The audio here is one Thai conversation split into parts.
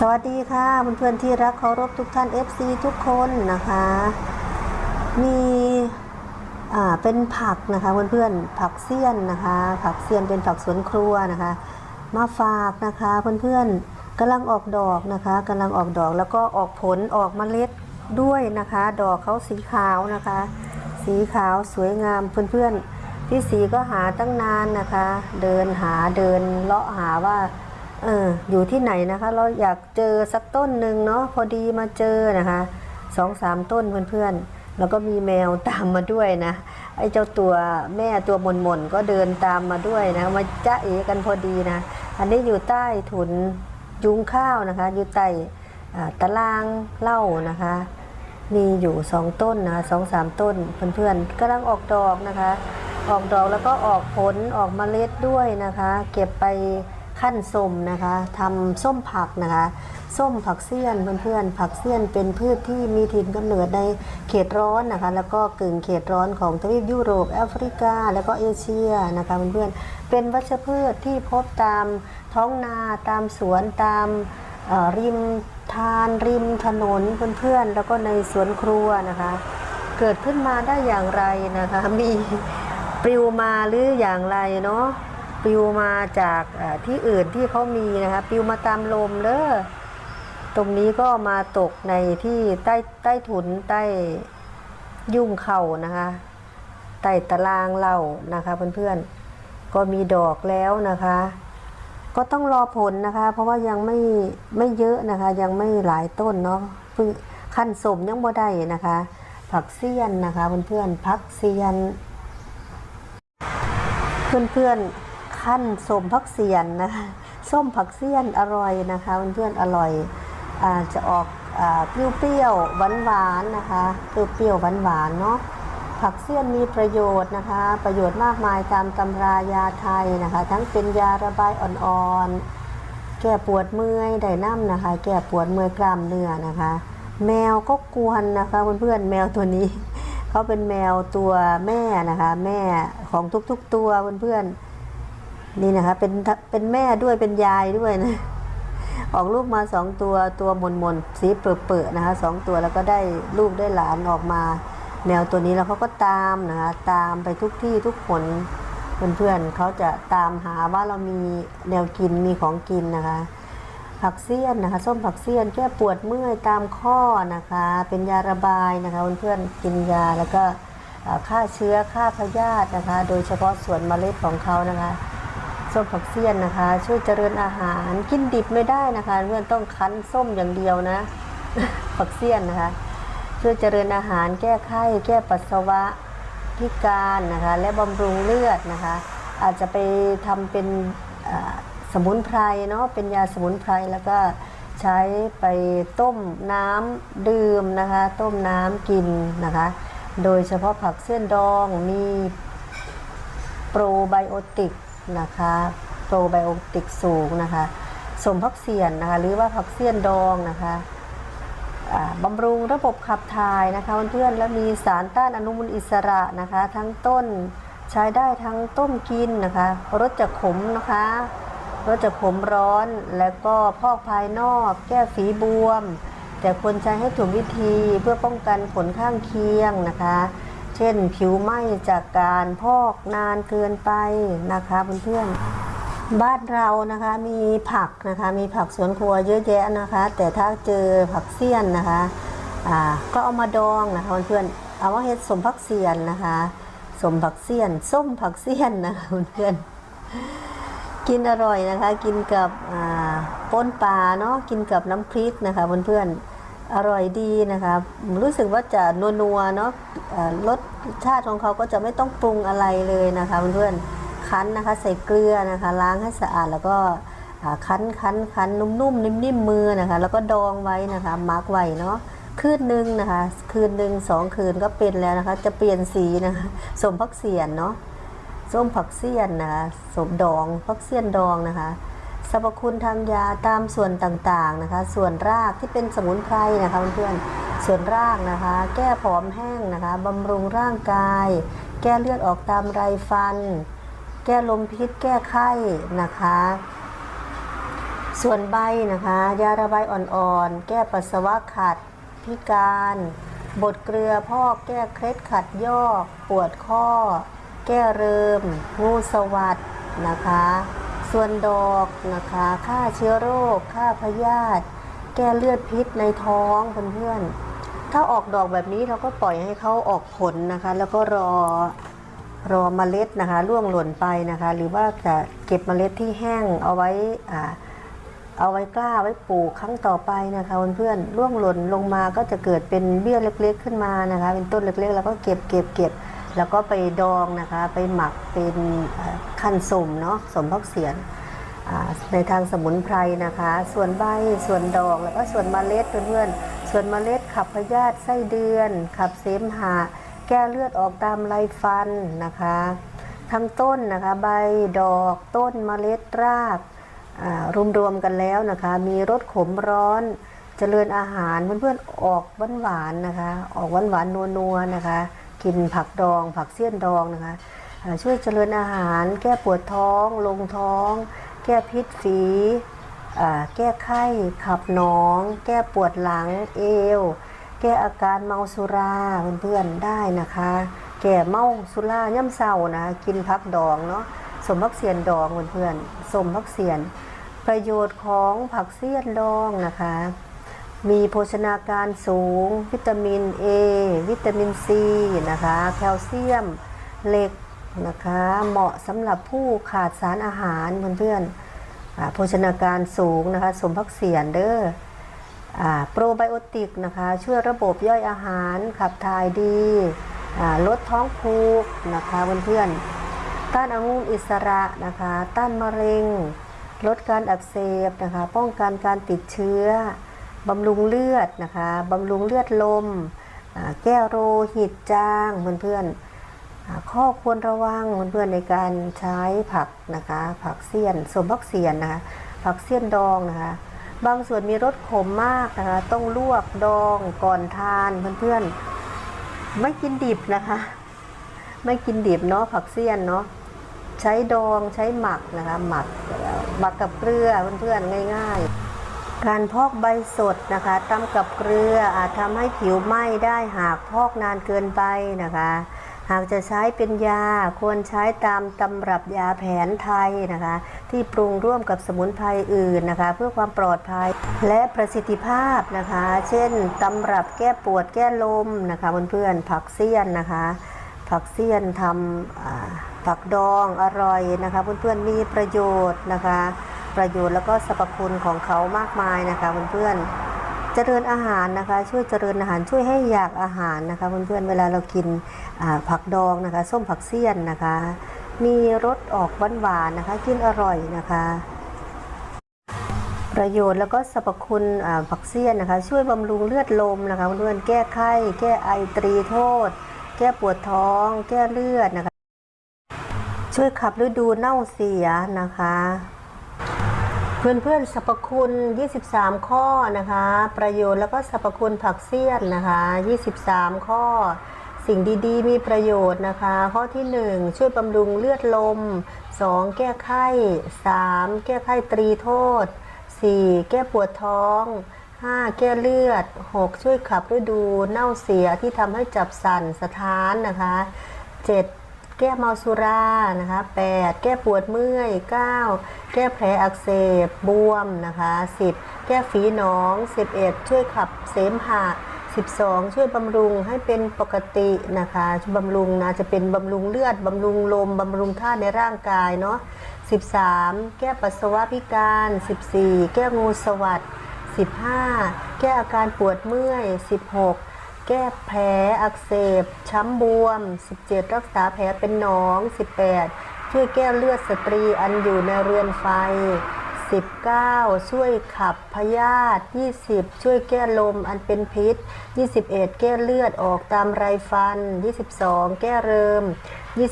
สวัสดีค่ะเพื่อนๆที่รักเคารพทุกท่าน FC ทุกคนนะคะ มีอ่าเป็นผักนะคะเพื่อนๆผักเสี้ยนนะคะ ผักเสี้ยนเป็นผักสวนครัวนะคะ มาฝากนะคะเพื่อนๆกำลังออกดอกนะคะกำลังออกดอกแล้วก็ออกผลออกเมล็ดด้วยนะคะ ดอกเขาสีขาวนะคะ สีขาวสวยงามเพื่อนๆพี่สีก็หาตั้งนานนะคะ เดินหาเดินเลาะหาว่า เอออยู่ที่ไหนนะคะ เราอยากเจอสักต้นหนึ่งเนาะพอดีมาเจอนะคะสองสามต้นเพื่อนๆ แล้วก็มีแมวตามมาด้วยนะไอ้เจ้าตัวแม่ตัวมนมนก็เดินตามมาด้วยนะมาจ้าเอกันพอดีนะ อันนี้อยู่ใต้ถุนยุงข้าวนะคะ อยู่ใต้ตารางเล้านะคะ มีอยู่สองต้นนะคะสองสามต้นเพื่อนๆกำลังออกดอกนะคะ ออกดอกแล้วก็ออกผลออกมเมล็ดด้วยนะคะ เก็บไป ขั้นส้มนะคะทำส้มผักนะคะ ส้มผักเสี้ยนเพื่อนๆผักเสี้ยนเป็นพืชที่มีถิ่นกำเนิดในเขตร้อนนะคะ แล้วก็กึ่งเขตร้อนของทวีปยุโรปแอฟริกา แล้วก็เอเชียนะคะเพื่อนๆเป็นวัชพืชที่พบตามท้องนาตามสวนตามริมทานริมถนนเพื่อนๆแล้วก็ในสวนครัวนะคะ เกิดขึ้นมาได้อย่างไรนะคะมีปลิวมาหรืออย่างไรเนาะ ปลิวมาจากที่อื่นที่เขามีนะคะปลิวมาตามลมเด้อตรงนี้ก็มาตกในที่ใต้ใต้ถุนใต้ยุ่งเข่านะคะใต้ตารางเหล่านะคะเพื่อนๆก็มีดอกแล้วนะคะ ก็ต้องรอผลนะคะ เพราะว่ายังไม่ไม่เยอะนะคะ ยังไม่หลายต้นเนาะเพิ่งขั้นสมยังบ่ได้นะคะ ผักเสี้ยนนะคะเพื่อนๆผักเสี้ยน เพื่อนๆ ขั้นสมผักเสียนนะคะส้มผักเสี้ยนอร่อยนะคะเพื่อนๆอร่อยอจะออกอเปรี้ยวๆหวานๆนะคะเปรี้ยวๆหวานๆเนาะผักเสี้ยนมีประโยชน์นะคะ ประโยชน์มากมายตามตำรายาไทยนะคะ ทั้งเป็นยาระบายอ่อนๆ แก้ปวดเมื่อยได้น้ำนะคะ แก้ปวดเมื่อยกล้ามเนื้อนะคะ แมวก็กวนนะคะเพื่อนๆแมวตัวนี้เขาเป็นแมวตัวแม่นะคะ แม่ของทุกๆตัวเพื่อนๆ นี่นะคะเป็นเป็นแม่ด้วยเป็นยายด้วยนะออกลูกมาสองตัวตัวมนมนๆสีเปื่อๆนะคะสองตัวแล้วก็ได้ลูกได้หลานออกมา แมวตัวนี้แล้วเขาก็ตามนะคะตามไปทุกที่ทุกคนเพื่อนๆเขาจะตามหาว่าเรามีแนวกินมีของกินนะคะ ผักเสี้ยนนะคะส้มผักเสี้ยนแก้ปวดเมื่อยตามข้อนะคะ เป็นยาระบายนะคะเพื่อนๆกินยาแล้วก็ฆ่าเชื้อฆ่าพยาธินะคะ โดยเฉพาะส่วนเมล็ดของเขานะคะ ส้มผักเสี้ยนนะคะ ช่วยเจริญอาหารกินดิบไม่ได้นะคะ เพื่อนต้องคั้นส้มอย่างเดียวนะผักเสี้ยนนะคะ ช่วยเจริญอาหารแก้ไข้แก้ปัสสาวะพิการนะคะ และบำรุงเลือดนะคะ อาจจะไปทำเป็นสมุนไพรเนาะเป็นยาสมุนไพรแล้วก็ใช้ไปต้มน้ำดื่มนะคะ ต้มน้ำกินนะคะ โดยเฉพาะผักเสี้ยนดองมีโปรไบโอติก นะคะโปรไบโอติกสูงนะคะสมผักเสียนนะคะหรือว่าผักเสี้ยนดองนะคะบำรุงระบบขับถ่ายนะคะเพื่อนๆและมีสารต้านอนุมูลอิสระนะคะ ทั้งต้นใช้ได้ทั้งต้มกินนะคะรสจะขมนะคะรสจะขมร้อนแล้วก็พอกภายนอก แก้ฝีบวม แต่ควรใช้ให้ถูกวิธีเพื่อป้องกันผลข้างเคียงนะคะ เช่นผิวไหม้จากการพอกนานเกินไปนะคะเพื่อนๆบ้านเรานะคะมีผักนะคะมีผักสวนครัวเยอะแยะนะคะ แต่ถ้าเจอผักเสี้ยนนะคะก็เอามาดองนะคะเพื่อนๆเอาว่าเฮ็ดสมผักเสียนนะคะสมผักเสี้ยน ส้มผักเสี้ยนนะคะเพื่อนๆกินอร่อยนะคะ กินกับป้นปลาเนาะกินกับน้ำพริกนะคะเพื่อนๆ อร่อยดีนะคะรู้สึกว่าจะนัวๆเนาะรสชาติของเขาก็จะไม่ต้องปรุงอะไรเลยนะคะเพื่อนๆคั้นนะคะ ใส่เกลือนะคะ ล้างให้สะอาดแล้วก็คั้นคั้นคั้นนุ่มๆนิ่มๆมือนะคะ แล้วก็ดองไว้นะคะมาร์กไว้เนาะคืนหนึ่งนะคะ คืนหนึ่งสองคืนก็เป็นแล้วนะคะ จะเปลี่ยนสีนะคะสมพักเสียนเนาะส้มผักเสี้ยนนะคะสมดองพักเสี้ยนดองนะคะ สรรพคุณทางยาตามส่วนต่างๆนะคะ ส่วนรากที่เป็นสมุนไพรนะคะเพื่อนๆส่วนรากนะคะ แก้ผอมแห้งนะคะบำรุงร่างกาย แก้เลือดออกตามไรฟัน แก้ลมพิษ แก้ไข้นะคะ ส่วนใบนะคะ ยาระบายอ่อนๆ แก้ปัสสาวะขัด พิการ บดเกลือพอกแก้เคล็ดขัดยอก ปวดข้อ แก้เริมงูสวัสดนะคะ ส่วนดอกนะคะฆ่าเชื้อโรคฆ่าพยาธิแก้เลือดพิษในท้องเพื่อนๆถ้าออกดอกแบบนี้เราก็ปล่อยให้เขาออกผลนะคะ แล้วก็รอรอเมล็ดนะคะร่วงหล่นไปนะคะ หรือว่าจะเก็บเมล็ดที่แห้งเอาไว้อ่าเอาไว้กล้าไว้ปลูกครั้งต่อไปนะคะเพื่อนๆร่วงหล่นลงมาก็จะเกิดเป็นเบี้ยเล็ก ๆ ขึ้นมานะคะ เป็นต้นเล็กๆ แล้วก็เก็บเก็บเก็บ แล้วก็ไปดองนะคะไปหมักเป็นขั้นสมเนาะสมพักเสียนในทางสมุนไพรนะคะ ส่วนใบส่วนดอกแล้วก็ส่วนเมล็ดเพื่อนๆส่วนเมล็ดขับพยาธิไส้เดือน ขับเสมหะแก้เลือดออกตามไรฟันนะคะทั้งต้นนะคะใบดอกต้นเมล็ดรากรวมๆกันแล้วนะคะ มีรสขมร้อนเจริญอาหารเพื่อนๆออกหวานๆนะคะ ออกหวานๆนัวๆนะคะ กินผักดอง ผักเสี้ยนดองนะคะช่วยเจริญอาหาร แก้ปวดท้อง ลงท้อง แก้พิษฝีแก้ไข้ขับหนอง แก้ปวดหลังเอว แก้อาการเมาสุราเพื่อนๆได้นะคะ แก้เมาสุราย่ำเศร้านะกินพักดองเนาะสมพักเสียนดองเพื่อนๆสมพักเสียน ประโยชน์ของผักเสี้ยนดองนะคะ มีโภชนาการสูง วิตามิน A วิตามิน C นะคะ แคลเซียมเหล็กนะคะ เหมาะสำหรับผู้ขาดสารอาหารเพื่อนๆอ่าโภชนาการสูงนะคะ สมพักเสียนเด้ออ่าโปรไบโอติกนะคะ ช่วยระบบย่อยอาหารขับถ่ายดีลดท้องผูกนะคะเพื่อนๆต้านอนุมูลอิสระนะคะ ต้านมะเร็ง ลดการอักเสบนะคะ ป้องกันการติดเชื้อ บำรุงเลือดนะคะบำรุงเลือดลม แก้โรหิตจางเพื่อนๆอ่าข้อควรระวังเพื่อนๆในการใช้ผักนะคะผักเสี้ยนสมผักเสียนนะคะผักเสี้ยนดองนะคะบางส่วนมีรสขมมากนะคะต้องลวกดองก่อนทานเพื่อนๆไม่กินดิบนะคะ ไม่กินดิบเนาะผักเสี้ยนเนาะใช้ดองใช้หมักนะคะหมักหมักกับเกลือเพื่อนๆง่าย ๆ การพอกใบสดนะคะตำกับเกลืออาจทำให้ผิวไหม้ได้หากพอกนานเกินไปนะคะ หากจะใช้เป็นยาควรใช้ตามตำรับยาแผนไทยนะคะ ที่ปรุงร่วมกับสมุนไพรอื่นนะคะ เพื่อความปลอดภัยและประสิทธิภาพนะคะ เช่นตำรับแก้ปวดแก้ลมนะคะเพื่อนๆผักเสี้ยนนะคะ ผักเสี้ยนทำผักดองอร่อยนะคะ เพื่อนๆมีประโยชน์นะคะ ประโยชน์แล้วก็สรรพคุณของเขามากมายนะคะเพื่อนๆเจริญอาหารนะคะ ช่วยเจริญอาหารช่วยให้อยากอาหารนะคะเพื่อนๆเวลาเรากินผักดองนะคะส้มผักเสี้ยนนะคะ มีรสออกหวานๆนะคะ กินอร่อยนะคะประโยชน์แล้วก็สรรพคุณผักเสี้ยนนะคะ ช่วยบำรุงเลือดลมนะคะเพื่อนๆแก้ไข้ แก้ไอตรีโทษ แก้ปวดท้อง แก้เลือดนะคะ ช่วยขับฤดูเน่าเสียนะคะ เพื่อนเพื่อนๆสรรพคุณ 23 ข้อนะคะ ประโยชน์แล้วก็สรรพคุณผักเสี้ยนนะคะ 23 ข้อ สิ่งดีๆ มีประโยชน์นะคะ ข้อที่ 1 ช่วยบำรุงเลือดลม 2 แก้ไข้ 3 แก้ไข้ตรีโทษ 4 แก้ปวดท้อง 5 แก้เลือด 6 ช่วยขับฤดูเน่าเสียที่ทำให้จับสั่นสะท้านนะคะ 7 แก้เมาสุรานะคะ8แก้ปวดเมื่อย 9 แก้แผลอักเสบบวมนะคะ10 แก้ฝีหนอง 11 ช่วยขับเสมหะ12 ช่วยบำรุงให้เป็นปกตินะคะบำรุงนะจะเป็นบำรุงเลือดบำรุงลมบำรุงธาตุในร่างกายเนาะ13 แก้ปัสสาวะพิการ 14 แก้งูสวัสด15 แก้อาการปวดเมื่อย 16 แก้แผลอักเสบ ช้ำบวม 17 รักษาแผลเป็นหนอง 18 ช่วยแก้เลือดสตรีอันอยู่ในเรือนไฟ 19ช่วยขับพยาธิ20 ช่วยแก้ลมอันเป็นพิษ 21 แก้เลือดออกตามไรฟัน 22 แก้เริม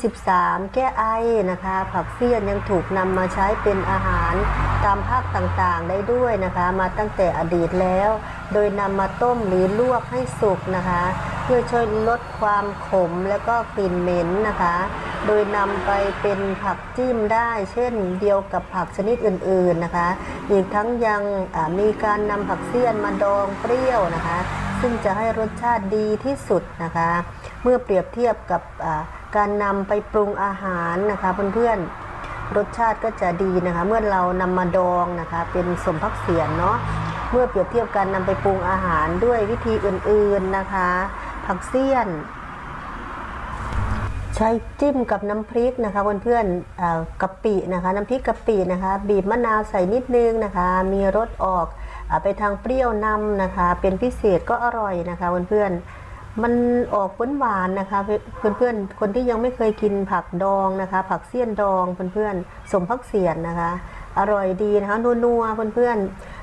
23 แก้ไอนะคะ ผักเสี้ยนยังถูกนำมาใช้เป็นอาหารตามภาคต่างๆได้ด้วยนะคะ มาตั้งแต่อดีตแล้ว โดยนำมาต้มหรือลวกให้สุกนะคะ พื่อช่วยลดความขมและก็กลิ่นเหม็นนะคะ โดยนำไปเป็นผักจิ้มได้ เช่นเดียวกับผักชนิดอื่นๆนะคะ อีกทั้งยังมีการนำผักเสี้ยนมาดองเปรี้ยวนะคะ ซึ่งจะให้รสชาติดีที่สุดนะคะ เมื่อเปรียบเทียบกับการนำไปปรุงอาหารนะคะเพื่อนๆ รสชาติก็จะดีนะคะ เมื่อเรานำมาดองนะคะเป็นสมพักเสียนเนาะ เมื่อเปรียบเทียบการนำไปปรุงอาหารด้วยวิธีอื่นๆนะคะ ผักเสี้ยน ใช้จิ้มกับน้ำพริกนะคะเพื่อนๆกะปินะคะ น้ำพริกกะปินะคะ บีบมะนาวใส่นิดนึงนะคะ มีรสออกไปทางเปรี้ยวนำนะคะ เป็นพิเศษก็อร่อยนะคะเพื่อนๆมันออกหวานๆนะคะเพื่อนๆคนที่ยังไม่เคยกินผักดองนะคะ ผักเสี้ยนดองเพื่อนๆสมพักเสียนนะคะ อร่อยดีนะคะนัวๆเพื่อนๆ